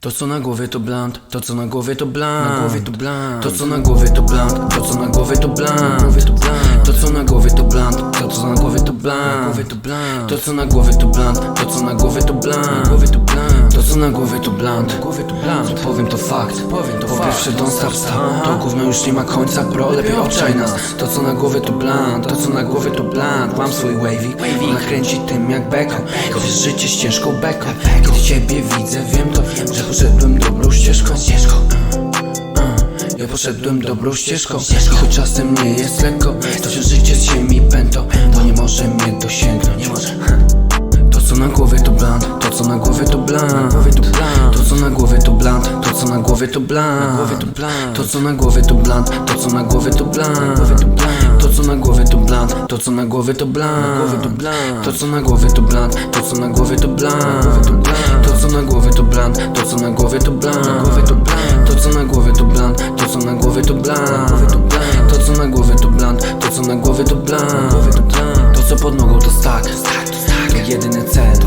To co na głowie to blunt, to co na głowie to blunt, na głowie to blunt. To co na głowie to blunt, to co na głowie to blunt, głowie to blunt. To co na głowie to blunt, to co na głowie to blunt, głowie to blunt. To co na głowie to blunt, to co na głowie to blunt, głowie to blunt. To co na głowie to blunt, głowie to blunt. Powiem to fakt, powiem to fakt. Po pierwsze don't stop stop, to gówno już nie ma końca, bro, lepiej obczaj nas. To co na głowie to blunt, to co na głowie to blunt. Mam swój wavy, ona kręci tym jak beko. Wiesz, życie ścieżką beko. Kiedy ciebie widzę, wiem to, że poszedłem dobrą ścieżką. ścieżką. Ja poszedłem dobrą ścieżką. I choć czasem nie jest lekko To się życie z ziemi pęto To nie może mnie dosięgnąć. To co na głowie to To co na głowie to blunt To co na głowie to blunt To co na głowie to blunt To co na głowie to blunt To co na głowie to blunt to To co na głowie to blunt To co na głowie to blunt To co na głowie to blunt To co na głowie to blunt To co na głowie to blunt To co na głowie to blunt To co na głowie to blunt To co na głowie to blunt To co na głowie to blunt To co pod nogą to stack To jedyny cel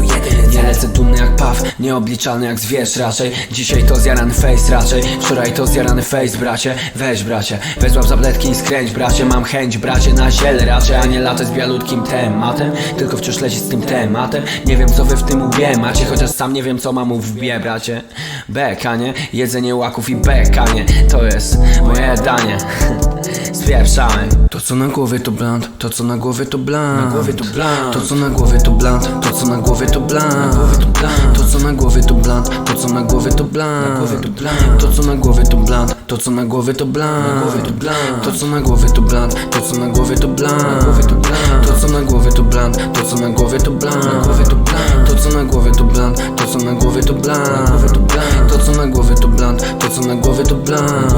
Nie lecę dumny jak paw Nieobliczalny jak zwierz raczej. Dzisiaj to zjarany face raczej. Wczoraj to zjarany face bracie. Weź bracie. Weź tabletki i skręć bracie. Mam chęć bracie na ziele raczej A nie latać z bialutkim tematem. Tylko wciąż lecieć z tym tematem. Nie wiem co wy w tym łbie macie Chociaż sam nie wiem co mam w łbie bracie. Beka nie? Jedzenie łaków i beka nie? To jest moje danie Spieprzamy To co na głowie to blunt To co na głowie to blunt Na głowie to blunt To co na głowie to blunt To co na głowie to głowie to co na głowie to blunt To co na głowie to głowie to co na głowie to blunt To co na głowie to głowie to co na głowie to blunt To co na głowie to głowie to co na głowie to blunt To co na głowie to głowie to co na głowie to blunt To co na głowie to głowie to co na głowie to blunt To co na głowie to blunt